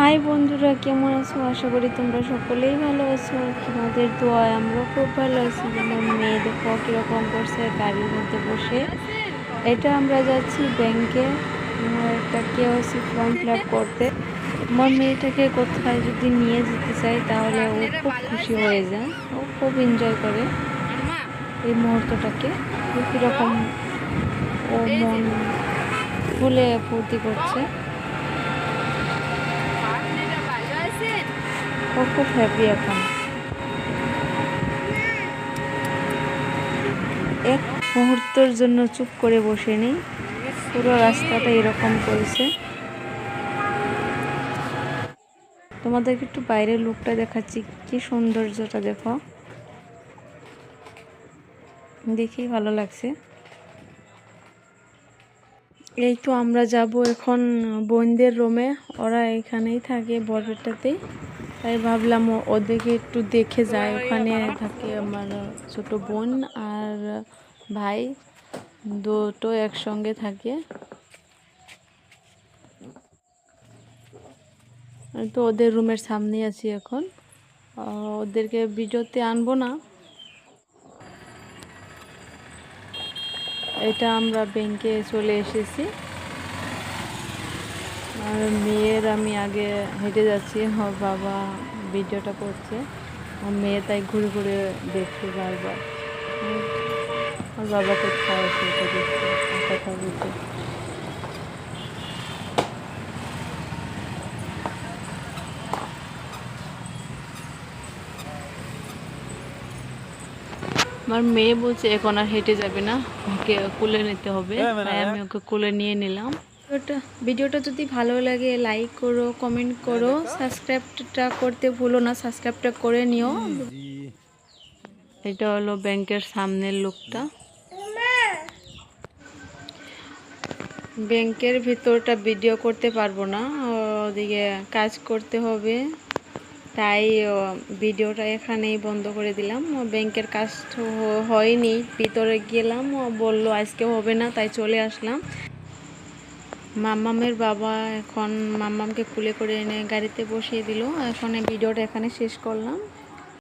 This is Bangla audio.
হাই বন্ধুরা, কেমন আছো? আশা করি তোমরা সকলেই ভালো আছো। তোমাদের দোয়ায় আমরা খুব ভালো আছি। যেমন মেয়ে দেখো কীরকম করছে, গাড়ির মধ্যে বসে। এটা আমরা যাচ্ছি ব্যাংকে আমার একটা কেওসি ফর্ম ফিল করতে। আমার মেয়েটাকে কোথায় যদি নিয়ে যেতে চাই, তাহলে ও খুব খুশি হয়ে যায়। ও খুব এনজয় করে এই মুহূর্তটাকে। কীরকম ও মন ফুলে ফুর্তি করছে। ও খুব হ্যাপি এখন। এক মুহূর্তের জন্য চুপ করে বসে নেই। পুরো রাস্তাটা এরকম করেছে। তোমাদেরকে একটু বাইরের লুকটা দেখাচ্ছি, কি সৌন্দর্যটা দেখো। দেখেই ভালো লাগছে। এই তো আমরা যাব এখন বোনদের রুমে ওরা এখানেই থাকে বরপেটাতেই। তাই ভাবলাম ওদেরকে একটু দেখে যায়। ওখানে থাকে আমার ছোট বোন আর ভাই। দুটো একসঙ্গে থাকে। তো ওদের রুমের সামনে আছি এখন। ওদেরকে ভিডিওতে আনব না। এটা আমরা ব্যাংকে চলে এসেছি। আর মেয়ের আমি আগে হেঁটে যাচ্ছি আমার বাবা ভিডিওটা করছে। আমার মেয়ে তাই ঘুরে ঘুরে দেখছে বারবার। আমার বাবা সেটা দেখছে কথা বলছে। আমার মেয়ে বলছে এখন আর হেঁটে যাবে না ওকে কুলে নিতে হবে। তাই আমি ওকে কুলে নিয়ে নিলাম। ভিডিওটা যদি ভালো লাগে লাইক করো কমেন্ট করো। সাবস্ক্রাইবটা করতে ভুলো না সাবস্ক্রাইবটা করে নিও। এটা হলো ব্যাংকের সামনের লোকটা। ব্যাংকের ভিতরটা ভিডিও করতে পারব না ওদিকে কাজ করতে হবে। তাই ভিডিওটা এখানেই বন্ধ করে দিলাম। ব্যাংকের কাজ হয়নি ভিতরে গেলাম ও বলল আজকে হবে না তাই চলে আসলাম। মাম্মামের বাবা এখন মাম্মামকে কুলে করে এনে গাড়িতে বসিয়ে দিল। এখন ভিডিওটা এখানে শেষ করলাম।